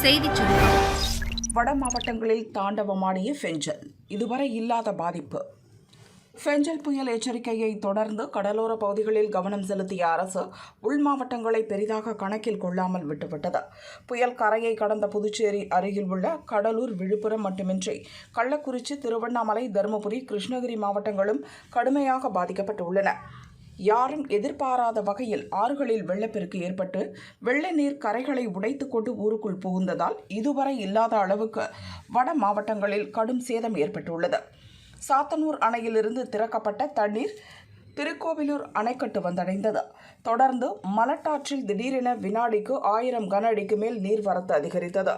செய்திச் சுருக்கம் வட மாவட்டங்களில் தாண்டவமாடிய ஃபெஞ்சல். இதுவரை இல்லாத பாதிப்பு. ஃபெஞ்சல் புயல் எச்சரிக்கையை தொடர்ந்து கடலோர பகுதிகளில் கவனம் செலுத்திய அரசு உள் மாவட்டங்களை பெரிதாக கணக்கில் கொள்ளாமல் விட்டுவிட்டது. புயல் கரையை கடந்த புதுச்சேரி அருகில் உள்ள கடலூர் விழுப்புரம் மட்டுமின்றி கள்ளக்குறிச்சி திருவண்ணாமலை தருமபுரி கிருஷ்ணகிரி மாவட்டங்களும் கடுமையாக பாதிக்கப்பட்டுள்ளன. யாரும் எதிர்பாராத வகையில் ஆறுகளில் வெள்ளப்பெருக்கு ஏற்பட்டு வெள்ள நீர் கரைகளை உடைத்துக்கொண்டு ஊருக்குள் புகுந்ததால் இதுவரை இல்லாத அளவுக்கு வட மாவட்டங்களில் கடும் சேதம் ஏற்பட்டுள்ளது. சாத்தனூர் அணையிலிருந்து திறக்கப்பட்ட தண்ணீர் திருக்கோவிலூர் அணைக்கட்டு வந்தடைந்தது. தொடர்ந்து மலட்டாற்றில் திடீரென வினாடிக்கு ஆயிரம் கன அடிக்கு மேல் நீர்வரத்து அதிகரித்தது.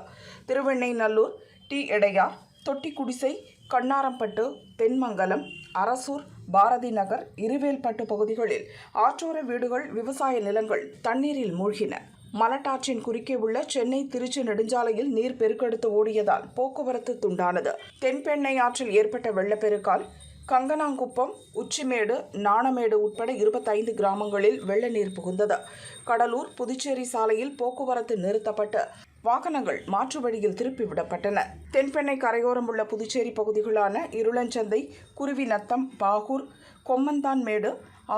திருவெண்ணைநல்லூர் டி எடையார் தொட்டிக்குடிசை கண்ணாரம்பட்டு தென்மங்கலம் அரசூர் பாரதி நகர் இருவேல்பட்டு பகுதிகளில் ஆற்றோர வீடுகள் விவசாய நிலங்கள் தண்ணீரில் மூழ்கின. மலட்டாற்றின் குறுக்கே உள்ள சென்னை திருச்சி நெடுஞ்சாலையில் நீர் பெருக்கெடுத்து ஓடியதால் போக்குவரத்து துண்டானது. தென்பெண்ணை ஆற்றில் ஏற்பட்ட வெள்ளப்பெருக்கால் கங்கனாங்குப்பம் உச்சிமேடு நாணமேடு உட்பட இருபத்தைந்து கிராமங்களில் வெள்ள நீர் புகுந்தது. கடலூர் புதுச்சேரி சாலையில் போக்குவரத்து நிறுத்தப்பட்டு வாகனங்கள் மாற்று வழியில் திருப்பிவிடப்பட்டன தென்பெண்ணை கரையோரம் உள்ள புதுச்சேரி பகுதிகளான இருளஞ்சந்தை குருவிநத்தம் பாகூர் கொம்மந்தான்மேடு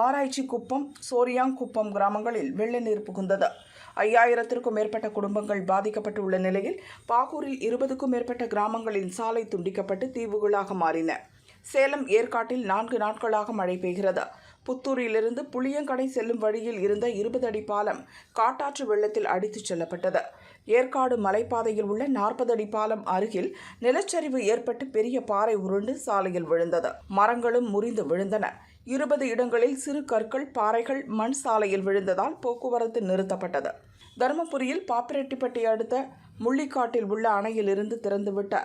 ஆராய்ச்சி குப்பம் சோரியாங்குப்பம் கிராமங்களில் வெள்ள நீர் புகுந்தது. ஐயாயிரத்திற்கும் மேற்பட்ட குடும்பங்கள் பாதிக்கப்பட்டுள்ள நிலையில் பாகூரில் இருபதுக்கும் மேற்பட்ட கிராமங்களின் சாலை துண்டிக்கப்பட்டு தீவுகளாக மாறின. சேலம் ஏற்காட்டில் நான்கு நாட்களாக மழை பெய்கிறது. புத்தூரிலிருந்து புளியங்கடை செல்லும் வழியில் இருந்த இருபது அடி பாலம் காட்டாற்று வெள்ளத்தில் அடித்துச் செல்லப்பட்டது. ஏற்காடு மலைப்பாதையில் உள்ள நாற்பது அடி பாலம் அருகில் நிலச்சரிவு ஏற்பட்டு பெரிய பாறை உருண்டு சாலையில் விழுந்தது. மரங்களும் முறிந்து விழுந்தன. இருபது இடங்களில் சிறு கற்கள் பாறைகள் மண் சாலையில் விழுந்ததால் போக்குவரத்து நிறுத்தப்பட்டது. தருமபுரியில் பாப்பிரெட்டிப்பட்டி அடுத்த முள்ளிக்காட்டில் உள்ள அணையிலிருந்து திறந்துவிட்ட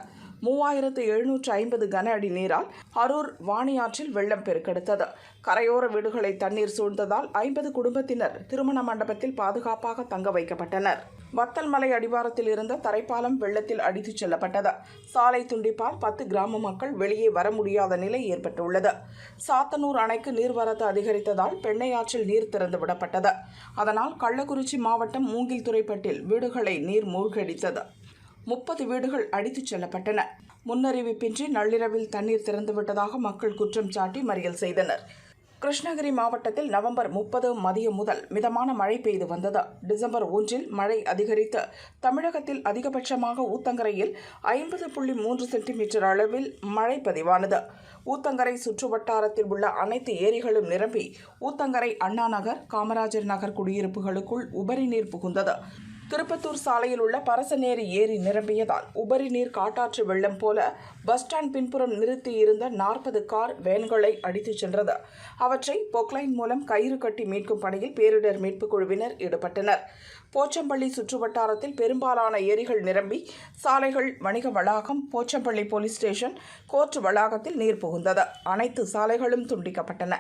மூவாயிரத்து எழுநூற்று ஐம்பது கன அடி நீரால் அரூர் வாணியாற்றில் வெள்ளம் பெருக்கெடுத்தது. கரையோர வீடுகளை தண்ணீர் சூழ்ந்ததால் ஐம்பது குடும்பத்தினர் திருமண மண்டபத்தில் பாதுகாப்பாக தங்க வைக்கப்பட்டனர். வத்தல் மலை அடிவாரத்தில் இருந்த தரைப்பாலம் வெள்ளத்தில் அடித்துச் செல்லப்பட்டது. சாலை துண்டிப்பால் பத்து கிராம மக்கள் வெளியே வர முடியாத நிலை ஏற்பட்டுள்ளது. சாத்தனூர் அணைக்கு நீர்வரத்து அதிகரித்ததால் பெண்ணையாற்றில் நீர் திறந்து விடப்பட்டது. அதனால் கள்ளக்குறிச்சி மாவட்டம் மூங்கில் துறைப்பட்டில் வீடுகளை நீர் மூழ்கடித்தது. முப்பது வீடுகள் அடித்துச் செல்லப்பட்டன. முன்னறிவிப்பின்றி நள்ளிரவில் தண்ணீர் திறந்துவிட்டதாக மக்கள் குற்றம் சாட்டி மறியல் செய்தனர். கிருஷ்ணகிரி மாவட்டத்தில் நவம்பர் முப்பது மதியம் முதல் மிதமான மழை பெய்து வந்தது. டிசம்பர் ஒன்றில் மழை அதிகரித்து தமிழகத்தில் அதிகபட்சமாக ஊத்தங்கரையில் ஐம்பது புள்ளி மூன்று சென்டிமீட்டர் அளவில் மழை பதிவானது. ஊத்தங்கரை சுற்று வட்டாரத்தில் உள்ள அனைத்து ஏரிகளும் நிரம்பி ஊத்தங்கரை அண்ணா நகர் காமராஜர் நகர் குடியிருப்புகளுக்குள் உபரி நீர் புகுந்தது. திருப்பத்தூர் சாலையில் உள்ள பரசநேரி ஏரி நிரம்பியதால் உபரி நீர் காட்டாற்று வெள்ளம் போல பஸ் ஸ்டாண்ட் பின்புறம் நிறுத்தியிருந்த நாற்பது கார் வேன்களை அடித்துச் சென்றது. அவற்றை பொக்லைன் மூலம் கயிறு கட்டி மீட்கும் பணியில் பேரிடர் மீட்புக் குழுவினர் ஈடுபட்டனர். போச்சம்பள்ளி சுற்றுவட்டாரத்தில் பெரும்பாலான ஏரிகள் நிரம்பி சாலைகள் வணிக வளாகம் போச்சம்பள்ளி போலீஸ் ஸ்டேஷன் கோர்ட் வளாகத்தில் நீர் புகுந்தது. அனைத்து சாலைகளும் துண்டிக்கப்பட்டன.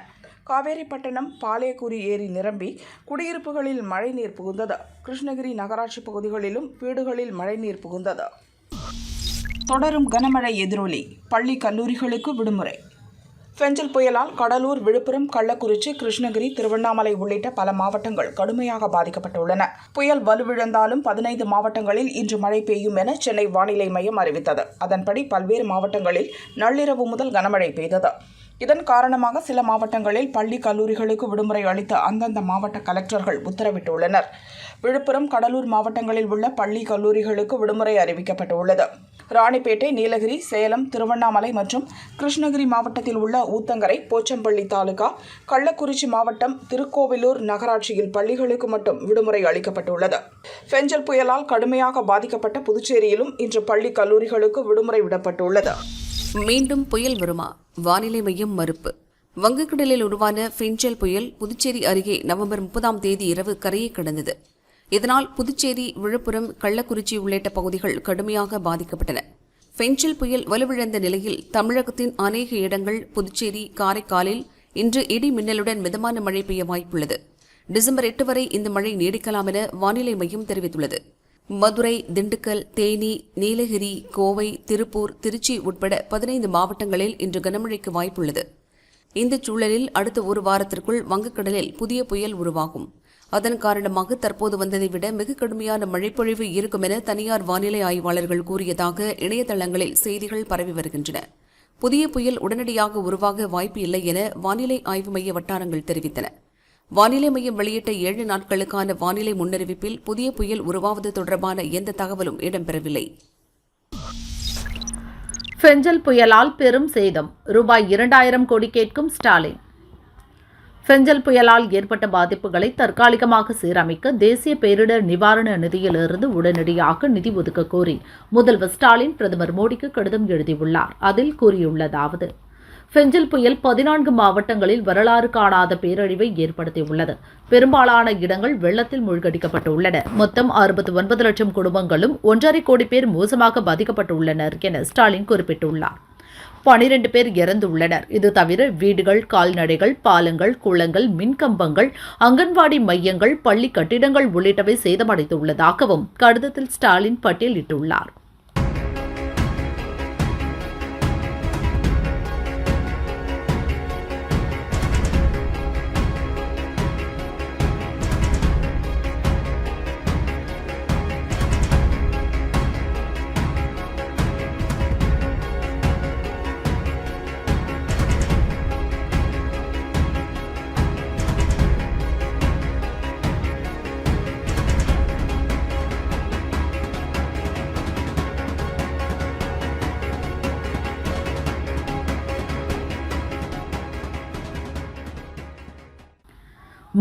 காவேரிப்பட்டினம் பாலேக்குரி ஏரி நிரம்பி குடியிருப்புகளில் மழைநீர் புகுந்தது. கிருஷ்ணகிரி நகராட்சி பகுதிகளிலும் வீடுகளில் மழைநீர் புகுந்தது. தொடரும் கனமழை எதிரொலி. பள்ளி கல்லூரிகளுக்கு விடுமுறை. ஃபெஞ்சல் புயலால் கடலூர் விழுப்புரம் கள்ளக்குறிச்சி கிருஷ்ணகிரி திருவண்ணாமலை உள்ளிட்ட பல மாவட்டங்கள் கடுமையாக பாதிக்கப்பட்டுள்ளன. புயல் வலுவிழந்தாலும் பதினைந்து மாவட்டங்களில் இன்று மழை பெய்யும் என சென்னை வானிலை மையம் அறிவித்தது. அதன்படி பல்வேறு மாவட்டங்களில் நள்ளிரவு முதல் கனமழை பெய்தது. இதன் காரணமாக சில மாவட்டங்களில் பள்ளி கல்லூரிகளுக்கு விடுமுறை அளித்த அந்தந்த மாவட்ட கலெக்டர்கள் உத்தரவிட்டுள்ளனர். விழுப்புரம் கடலூர் மாவட்டங்களில் உள்ள பள்ளி கல்லூரிகளுக்கு விடுமுறை அறிவிக்கப்பட்டுள்ளது. ராணிப்பேட்டை நீலகிரி சேலம் திருவண்ணாமலை மற்றும் கிருஷ்ணகிரி மாவட்டத்தில் உள்ள ஊத்தங்கரை போச்சம்பள்ளி தாலுகா கள்ளக்குறிச்சி மாவட்டம் திருக்கோவிலூர் நகராட்சியில் பள்ளிகளுக்கு மட்டும் விடுமுறை அளிக்கப்பட்டுள்ளது. ஃபெஞ்சல் புயலால் கடுமையாக பாதிக்கப்பட்ட புதுச்சேரியிலும் இன்று பள்ளி கல்லூரிகளுக்கு விடுமுறை விடப்பட்டுள்ளது. மீண்டும் புயல் வருமா? வானிலை மையம் மறுப்பு. வங்கக்கடலில் உருவான ஃபின்சல் புயல் புதுச்சேரி அருகே நவம்பர் முப்பதாம் தேதி இரவு கரையை கடந்தது. இதனால் புதுச்சேரி விழுப்புரம் கள்ளக்குறிச்சி உள்ளிட்ட பகுதிகள் கடுமையாக பாதிக்கப்பட்டன. ஃபெஞ்சல் புயல் வலுவிழந்த நிலையில் தமிழகத்தின் அநேக இடங்கள் புதுச்சேரி காரைக்காலில் இன்று இடி மின்னலுடன் மிதமான மழை பெய்ய வாய்ப்புள்ளது. டிசம்பர் எட்டு வரை இந்த மழை நீடிக்கலாம் என வானிலை மையம் தெரிவித்துள்ளது. மதுரை திண்டுக்கல் தேனி நீலகிரி கோவை திருப்பூர் திருச்சி உட்பட பதினைந்து மாவட்டங்களில் இன்று கனமழைக்கு வாய்ப்புள்ளது. இந்த சூழலில் அடுத்த ஒரு வாரத்திற்குள் வங்கக்கடலில் புதிய புயல் உருவாகும். அதன் காரணமாக தற்போது வந்ததை விட மிக கடுமையான மழைப்பொழிவு இருக்கும் என தனியார் வானிலை ஆய்வாளர்கள் கூறியதாக இணையதளங்களில் செய்திகள் பரவி வருகின்றன. புதிய புயல் உடனடியாக உருவாக வாய்ப்பு இல்லை என வானிலை ஆய்வு மைய வட்டாரங்கள் தெரிவித்தன. வானிலை மையம் வெளியிட்ட ஏழு நாட்களுக்கான வானிலை முன்னறிவிப்பில் புதிய புயல் உருவாவது தொடர்பான எந்த தகவலும் இடம்பெறவில்லை. ஃபெஞ்சல் புயலால் பெரும் சேதம். ரூபாய் இரண்டாயிரம் கோடி கேட்கும் ஸ்டாலின். ஃபெஞ்சல் புயலால் ஏற்பட்ட பாதிப்புகளை தற்காலிகமாக சீரமைக்க தேசிய பேரிடர் நிவாரண நிதியிலிருந்து உடனடியாக நிதி ஒதுக்க கோரி முதல்வர் ஸ்டாலின் பிரதமர் மோடிக்கு கடிதம் எழுதியுள்ளார். அதில் கூறியுள்ளதாவது ஃபெஞ்சில் புயல் பதினான்கு மாவட்டங்களில் வரலாறு காணாத பேரழிவை ஏற்படுத்தியுள்ளது. பெரும்பாலான இடங்கள் வெள்ளத்தில் மூழ்கடிக்கப்பட்டுள்ளன. மொத்தம் அறுபத்தி ஒன்பது லட்சம் குடும்பங்களும் ஒன்றரை கோடி பேர் மோசமாக பாதிக்கப்பட்டுள்ளனர் என ஸ்டாலின் குறிப்பிட்டுள்ளார். பனிரெண்டு பேர் இறந்துள்ளனர். இது தவிர வீடுகள் கால்நடைகள் பாலங்கள் குளங்கள் மின்கம்பங்கள் அங்கன்வாடி மையங்கள் பள்ளி கட்டிடங்கள் உள்ளிட்டவை சேதமடைந்துள்ளதாகவும் கடிதத்தில் ஸ்டாலின் பட்டியலிட்டுள்ளார்.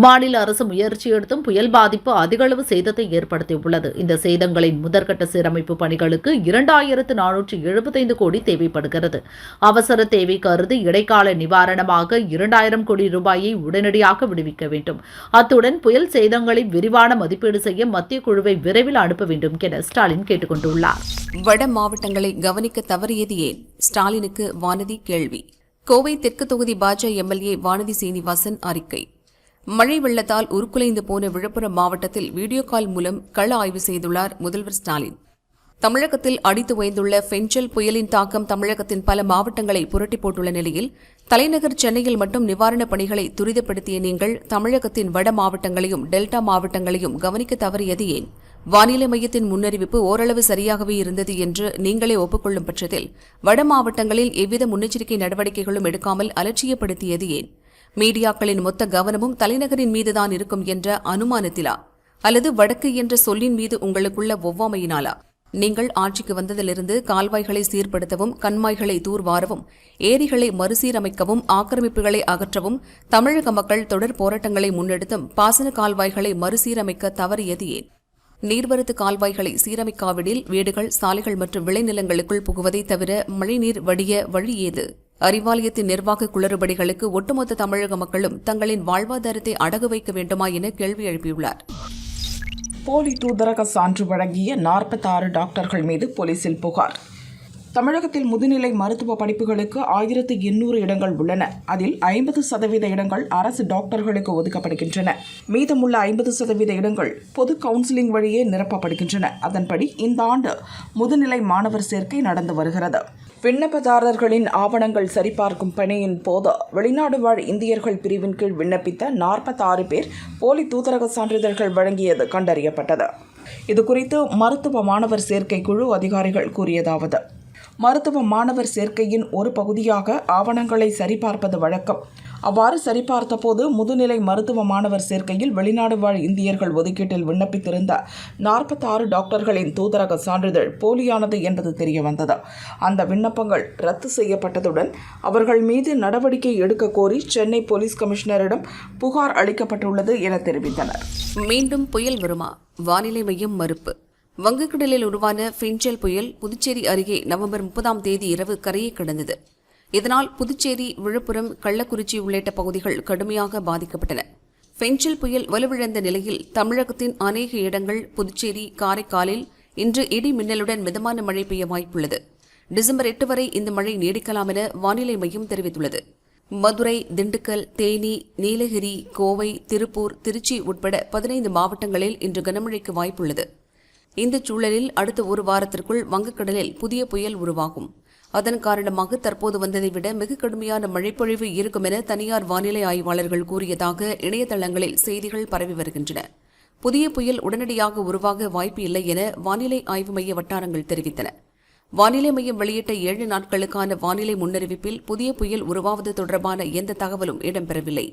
மாநில அரசு முயற்சி எடுத்தும் புயல் பாதிப்பு அதிகளவு சேதத்தை ஏற்படுத்தியுள்ளது. இந்த சேதங்களின் முதற்கட்ட சீரமைப்பு பணிகளுக்கு இரண்டாயிரத்து நானூற்று எழுபத்தைந்து கோடி தேவைப்படுகிறது. அவசர தேவை கருதி இடைக்கால நிவாரணமாக இரண்டாயிரம் கோடி ரூபாயை உடனடியாக விடுவிக்க வேண்டும். அத்துடன் புயல் சேதங்களை விரிவான மதிப்பீடு செய்ய மத்திய குழுவை விரைவில் அனுப்ப வேண்டும் என ஸ்டாலின் கேட்டுக் கொண்டுள்ளார் வட மாவட்டங்களை கவனிக்க தவறியது ஏன்? ஸ்டாலினுக்கு வானதி கேள்வி. கோவை தெற்கு தொகுதி பாஜ எம்எல்ஏ வானதி சீனிவாசன் அறிக்கை. மழை வெள்ளத்தால் உருக்குலைந்து போன விழுப்புரம் மாவட்டத்தில் வீடியோ கால் மூலம் கள ஆய்வு செய்துள்ளார் முதல்வர் ஸ்டாலின். தமிழகத்தில் அடித்து உயர்ந்துள்ள பெஞ்சல் புயலின் தாக்கம் தமிழகத்தின் பல மாவட்டங்களை புரட்டி போட்டுள்ள நிலையில் தலைநகர் சென்னையில் மட்டும் நிவாரணப் பணிகளை துரிதப்படுத்திய நீங்கள் தமிழகத்தின் வட மாவட்டங்களையும் டெல்டா மாவட்டங்களையும் கவனிக்க தவறியது ஏன்? வானிலை மையத்தின் முன்னறிவிப்பு ஓரளவு சரியாகவே இருந்தது என்று நீங்களே ஒப்புக்கொள்ளும் பட்சத்தில் வட மாவட்டங்களில் எவ்வித முன்னெச்சரிக்கை நடவடிக்கைகளும் எடுக்காமல் அலட்சியப்படுத்தியது ஏன்? மீடியாக்களின் மொத்த கவனமும் தலைநகரின் மீதுதான் இருக்கும் என்ற அனுமானத்திலா? அல்லது வடக்கு என்ற சொல்லின் மீது உங்களுக்குள்ள ஒவ்வாமையினாலா? நீங்கள் ஆட்சிக்கு வந்ததிலிருந்து கால்வாய்களை சீர்படுத்தவும் கண்மாய்களை தூர்வாரவும் ஏரிகளை மறுசீரமைக்கவும் ஆக்கிரமிப்புகளை அகற்றவும் தமிழக மக்கள் தொடர் போராட்டங்களை முன்னெடுத்தும் பாசன கால்வாய்களை மறுசீரமைக்க தவறியது ஏன்? நீர்வரத்து கால்வாய்களை சீரமைக்காவிடில் வீடுகள் சாலைகள் மற்றும் விளைநிலங்களுக்குள் புகுவதை தவிர மழைநீர் வடிய வழி ஏது? அறிவாலயத்தின் நிர்வாக குளறுபடிகளுக்கு ஒட்டுமொத்த தமிழக மக்களும் தங்களின் வாழ்வாதாரத்தை அடகு வைக்க வேண்டுமா என கேள்வி எழுப்பியுள்ளார். போலி தூதரக சான்று வழங்கிய நாற்பத்தாறு டாக்டர்கள் மீது போலீசில் புகார். தமிழகத்தில் முதுநிலை மருத்துவ படிப்புகளுக்கு ஆயிரத்து எண்ணூறு இடங்கள் உள்ளன. அதில் ஐம்பது சதவீத இடங்கள் அரசு டாக்டர்களுக்கு ஒதுக்கப்படுகின்றன. மீதமுள்ள ஐம்பது சதவீத இடங்கள் பொது கவுன்சிலிங் வழியே நிரப்பப்படுகின்றன. அதன்படி இந்த ஆண்டு முதுநிலை மாணவர் சேர்க்கை நடந்து வருகிறது. விண்ணப்பதாரர்களின் ஆவணங்கள் சரிபார்க்கும் பணியின் போது வெளிநாடு வாழ் இந்தியர்கள் பிரிவின் கீழ் விண்ணப்பித்த நாற்பத்தாறு பேர் போலி தூதரக சான்றிதழ்கள் வழங்கியது கண்டறியப்பட்டது. இதுகுறித்து மருத்துவ மாணவர் சேர்க்கை குழு அதிகாரிகள் கூறியதாவது மருத்துவ மாணவர் சேர்க்கையின் ஒரு பகுதியாக ஆவணங்களை சரிபார்ப்பது வழக்கம். அவ்வாறு சரிபார்த்தபோது முதுநிலை மருத்துவ மாணவர் சேர்க்கையில் வெளிநாடு வாழ் இந்தியர்கள் ஒதுக்கீட்டில் விண்ணப்பித்திருந்த நாற்பத்தாறு டாக்டர்களின் தூதரக சான்றிதழ் போலியானது என்பது தெரியவந்தது. அந்த விண்ணப்பங்கள் ரத்து செய்யப்பட்டதுடன் அவர்கள் மீது நடவடிக்கை எடுக்க கோரி சென்னை போலீஸ் கமிஷனரிடம் புகார் அளிக்கப்பட்டுள்ளது என தெரிவித்தனர். மீண்டும் புயல் வருமா? வானிலை மையம் மறுப்பு. வங்கக்கடலில் உருவான ஃபின்ச்சல் புயல் புதுச்சேரி அருகே நவம்பர் முப்பதாம் தேதி இரவு கரையை கடந்தது. இதனால் புதுச்சேரி விழுப்புரம் கள்ளக்குறிச்சி உள்ளிட்ட பகுதிகள் கடுமையாக பாதிக்கப்பட்டன. பெஞ்சில் புயல் வலுவிழந்த நிலையில் தமிழகத்தின் அநேக இடங்கள் புதுச்சேரி காரைக்காலில் இன்று இடி மின்னலுடன் மிதமான மழை பெய்ய வாய்ப்புள்ளது. டிசம்பர் எட்டு வரை இந்த மழை நீடிக்கலாம் என வானிலை மையம் தெரிவித்துள்ளது. மதுரை திண்டுக்கல் தேனி நீலகிரி கோவை திருப்பூர் திருச்சி உட்பட பதினைந்து மாவட்டங்களில் இன்று கனமழைக்கு வாய்ப்புள்ளது. இந்த சூழலில் அடுத்த ஒரு வாரத்திற்குள் வங்கக்கடலில் புதிய புயல் உருவாகும். அதன் காரணமாக தற்போது வந்ததை விட மிக கடுமையான மழைப்பொழிவு இருக்கும் என தனியார் வானிலை ஆய்வாளர்கள் கூறியதாக இணையதளங்களில் செய்திகள் பரவி வருகின்றன. புதிய புயல் உடனடியாக உருவாக வாய்ப்பு இல்லை என வானிலை ஆய்வு மைய வட்டாரங்கள் தெரிவித்தன. வானிலை மையம் வெளியிட்ட ஏழு நாட்களுக்கான வானிலை முன்னறிவிப்பில் புதிய புயல் உருவாவது தொடர்பான எந்த தகவலும் இடம்பெறவில்லை.